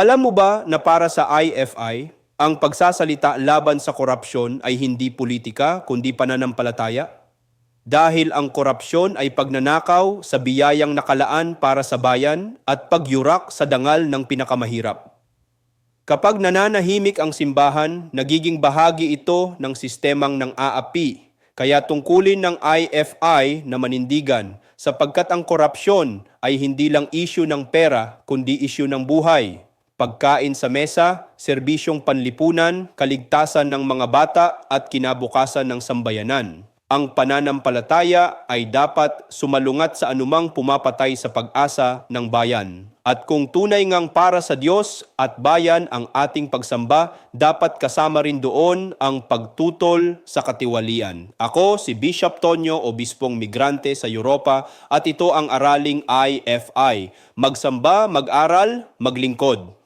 Alam mo ba na para sa IFI, ang pagsasalita laban sa korupsyon ay hindi politika kundi pananampalataya? Dahil ang korupsyon ay pagnanakaw sa biyayang nakalaan para sa bayan at pagyurak sa dangal ng pinakamahirap. Kapag nananahimik ang simbahan, nagiging bahagi ito ng sistemang ng AAP. Kaya tungkulin ng IFI na manindigan sapagkat ang korupsyon ay hindi lang issue ng pera kundi issue ng buhay. Pagkain sa mesa, serbisyong panlipunan, kaligtasan ng mga bata at kinabukasan ng sambayanan. Ang pananampalataya ay dapat sumalungat sa anumang pumapatay sa pag-asa ng bayan. At kung tunay ngang para sa Diyos at bayan ang ating pagsamba, dapat kasama rin doon ang pagtutol sa katiwalian. Ako si Bishop Tonyo, Obispong Migrante sa Europa at ito ang araling IFI. Magsamba, mag-aral, maglingkod.